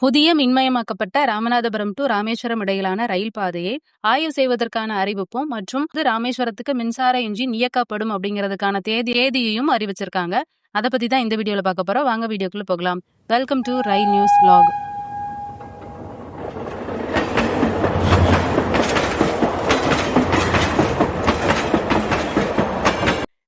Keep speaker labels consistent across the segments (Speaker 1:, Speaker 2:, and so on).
Speaker 1: புதிய மின்மயமாக்கப்பட்ட ராமநாதபுரம் டு ராமேஸ்வரம் இடையிலான ரயில் பாதையை ஆய்வு செய்வதற்கான அறிவிப்பும் மற்றும் இது ராமேஸ்வரத்துக்கு மின்சார இன்ஜின் இயக்கப்படும் அப்படிங்கிறதுக்கான தேதி தேதியையும் அறிவிச்சிருக்காங்க. அதை பத்தி தான் இந்த வீடியோல பார்க்க போறோம். வாங்க வீடியோக்குள்ள போகலாம். Welcome to rail news vlog.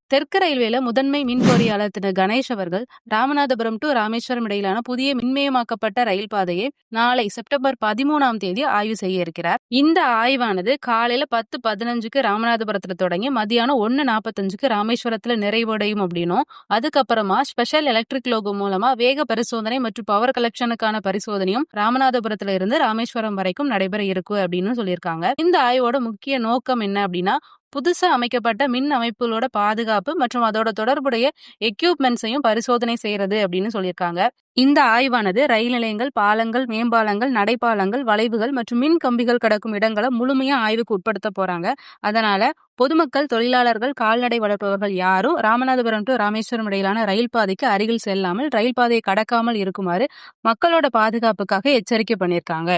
Speaker 1: தெற்கு ரயில்வேல முதன்மை மின் பொறியாளர் திரு. கணேஷ் அவர்கள் ராமநாதபுரம் டு ராமேஸ்வரம் இடையிலான புதிய மின்மயமாக்கப்பட்ட ரயில் பாதையை நாளை செப்டம்பர் பதிமூணாம் தேதி ஆய்வு செய்ய இருக்கிறார். இந்த ஆய்வானது காலையில பத்து பதினஞ்சுக்கு ராமநாதபுரத்துல தொடங்கி மதியானம் ஒன்னு நாற்பத்தஞ்சுக்கு ராமேஸ்வரத்துல நிறைவடையும் அப்படின்னும் அதுக்கப்புறமா ஸ்பெஷல் எலக்ட்ரிக் லோகோ மூலமா வேக பரிசோதனை மற்றும் பவர் கலெக்ஷனுக்கான பரிசோதனையும் ராமநாதபுரத்துல இருந்து ராமேஸ்வரம் வரைக்கும் நடைபெற இருக்கு அப்படின்னு சொல்லியிருக்காங்க. இந்த ஆய்வோட முக்கிய நோக்கம் என்ன அப்படின்னா புதுசாக அமைக்கப்பட்ட மின் அமைப்புகளோட பாதுகாப்பு மற்றும் அதோட தொடர்புடைய எக்யூப்மெண்ட்ஸையும் பரிசோதனை செய்யறது அப்படின்னு சொல்லியிருக்காங்க. இந்த ஆய்வானது ரயில் நிலையங்கள் பாலங்கள் மேம்பாலங்கள் நடைபாலங்கள் வளைவுகள் மற்றும் மின் கம்பிகள் கிடக்கும் இடங்களை முழுமையாக ஆய்வுக்கு உட்படுத்த போறாங்க. அதனால பொதுமக்கள் தொழிலாளர்கள் கால்நடை வளர்ப்பவர்கள் யாரும் ராமநாதபுரம் டு ராமேஸ்வரம் இடையிலான ரயில் பாதைக்கு அருகில் செல்லாமல் ரயில் பாதையை கடக்காமல் இருக்குமாறு மக்களோட பாதுகாப்புக்காக எச்சரிக்கை பண்ணியிருக்காங்க.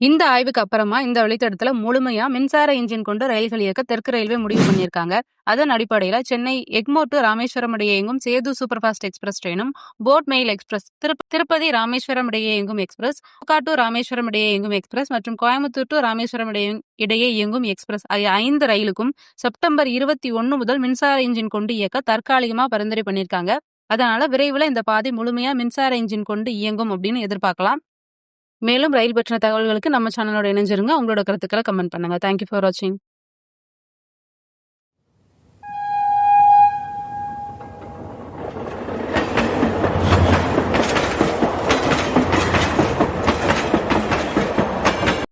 Speaker 1: இந்த ஆய்வுக்கு அப்புறமா இந்த வழித்தடத்துல முழுமையா மின்சார இன்ஜின் கொண்டு ரயில்கள் இயக்க தெற்கு ரயில்வே முடிவு பண்ணியிருக்காங்க. அதன் அடிப்படையில சென்னை எக்மோர் டு ராமேஸ்வரம் இடையே இயங்கும் Sethu super fast express ட்ரெயினும் boat mail express Tirupati Rameswaram இடையே இயங்கும் எக்ஸ்பிரஸ் ஓகா டு ராமேஸ்வரம் இடையே இயங்கும் எக்ஸ்பிரஸ் மற்றும் கோயம்புத்தூர் டு ராமேஸ்வரம் இடையே இடையே இயங்கும் எக்ஸ்பிரஸ். ஆகிய ஐந்து ரயிலுக்கும் செப்டம்பர் இருபத்தி ஒன்னு முதல் மின்சார இன்ஜின் கொண்டு இயக்க தற்காலிகமா பரிந்துரை பண்ணியிருக்காங்க. அதனால விரைவில் இந்த பாதை முழுமையா மின்சார இன்ஜின் கொண்டு இயங்கும் அப்படின்னு எதிர்பார்க்கலாம். மேலும் ரயில் பற்றின தகவல்களுக்கு நம்ம சேனலோட இணைஞ்சிருங்க. உங்களோட கருத்துக்களை கமெண்ட் பண்ணுங்கள் தேங்க்யூ ஃபார் வாட்சிங்